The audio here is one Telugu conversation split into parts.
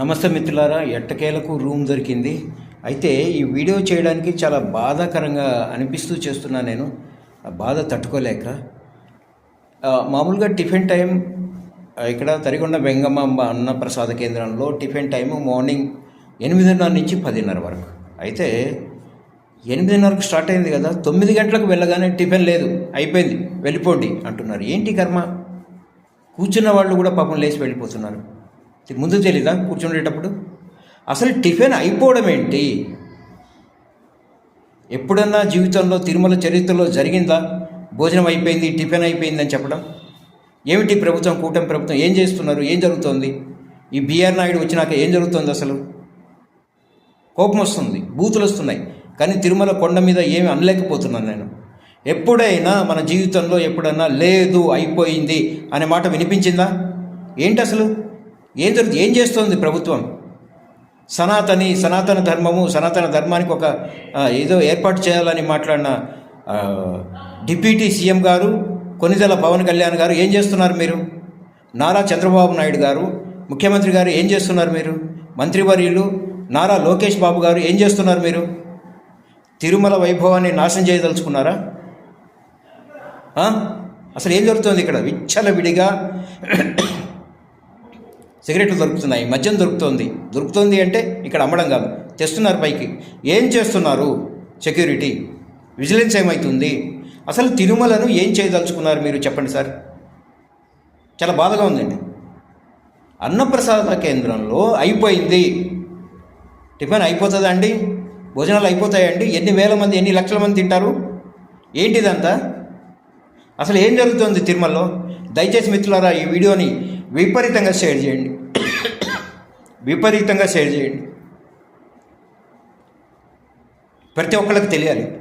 నమస్తే మిత్రులారా ఎట్టకేలకు రూమ్ దొరికింది. అయితే ఈ వీడియో చేయడానికి చాలా బాధాకరంగా అనిపిస్తూ చేస్తున్నా నేను. ఆ బాధ తట్టుకోలేక. మామూలుగా టిఫిన్ టైం ఇక్కడ తరిగొండ వెంగమ్మ అన్న ప్రసాద కేంద్రంలో టిఫిన్ టైము మార్నింగ్ ఎనిమిదిన్నర నుంచి పదిన్నర వరకు. అయితే ఎనిమిదిన్నరకు స్టార్ట్ అయింది కదా తొమ్మిది గంటలకు వెళ్ళగానే టిఫిన్ లేదు అయిపోయింది వెళ్ళిపోండి అంటున్నారు. ఏంటి కర్మ? కూర్చున్న వాళ్ళు కూడా పాపం లేచి వెళ్ళిపోతున్నారు. ముందు తెలీదా కూర్చుండేటప్పుడు? అసలు టిఫిన్ అయిపోవడం ఏంటి? ఎప్పుడన్నా జీవితంలో తిరుమల చరిత్రలో జరిగిందా? భోజనం అయిపోయింది టిఫిన్ అయిపోయిందని చెప్పడం? ఏమిటి ప్రభుత్వం కూటమి ప్రభుత్వం ఏం చేస్తున్నారు? ఏం జరుగుతోంది? ఈ బీఆర్ నాయుడు వచ్చినాక ఏం జరుగుతోంది అసలు? కోపం వస్తుంది బూతులు వస్తున్నాయి. కానీ తిరుమల కొండ మీద ఏమి అనలేకపోతున్నాను నేను. ఎప్పుడైనా మన జీవితంలో ఎప్పుడన్నా లేదు అయిపోయింది అనే మాట వినిపించిందా? ఏంటి అసలు? ఏం జరుగుతుంది? ఏం చేస్తుంది ప్రభుత్వం? సనాతని సనాతన ధర్మము సనాతన ధర్మానికి ఒక ఏదో ఏర్పాటు చేయాలని మాట్లాడిన డిప్యూటీ సీఎం గారు కొనిదెల పవన్ కళ్యాణ్ గారు ఏం చేస్తున్నారు మీరు? నారా చంద్రబాబు నాయుడు గారు ముఖ్యమంత్రి గారు ఏం చేస్తున్నారు మీరు? మంత్రివర్యులు నారా లోకేష్ బాబు గారు ఏం చేస్తున్నారు మీరు? తిరుమల వైభవాన్ని నాశనం చేయదలుచుకున్నారా? అసలు ఏం జరుగుతుంది ఇక్కడ? విచ్చలవిడిగా సిగరెట్లు దొరుకుతున్నాయి మద్యం దొరుకుతోంది. దొరుకుతుంది అంటే ఇక్కడ అమ్మడం కాదు. తెస్తున్నారు పైకి. ఏం చేస్తున్నారు? సెక్యూరిటీ. విజిలెన్స్ ఏమవుతుంది అసలు తిరుమలను ఏం చేయదలుచుకున్నారు మీరు చెప్పండి సార్? చాలా బాధగా ఉందండి. అన్నప్రసాద కేంద్రంలో అయిపోయింది. టిఫిన్ అయిపోతుందా అండి? భోజనాలు అయిపోతాయండి ఎన్ని వేల మంది ఎన్ని లక్షల మంది తింటారు? ఏంటిదంతా? అసలు ఏం జరుగుతుంది తిరుమలలో? దయచేసి మిత్రులారా ఈ వీడియోని విపరీతంగా షేర్ చేయండి. విపరీతంగా షేర్ చేయండి. ప్రతి ఒక్కళ్ళకి తెలియాలి.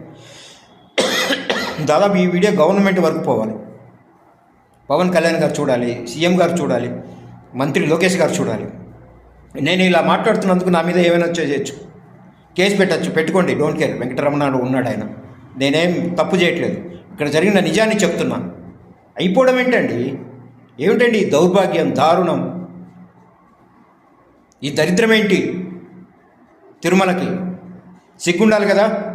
దాదాపు ఈ వీడియో గవర్నమెంట్ వరకు పోవాలి. పవన్ కళ్యాణ్ గారు చూడాలి సీఎం గారు చూడాలి మంత్రి లోకేష్ గారు చూడాలి. నేను ఇలా మాట్లాడుతున్నందుకు నా మీద ఏమైనా చేయొచ్చు. కేసు పెట్టచ్చు పెట్టుకోండి డోంట్ కేర్. వెంకటరమణాడు ఉన్నాడు ఆయన. నేనేం తప్పు చేయట్లేదు. ఇక్కడ జరిగిన నిజాన్ని చెప్తున్నా. అయిపోవడం ఏంటండి? ఏమిటండి ఈ దౌర్భాగ్యం దారుణం? ఈ దరిద్రమేంటి? తిరుమలకి సిగ్గుండాలి కదా?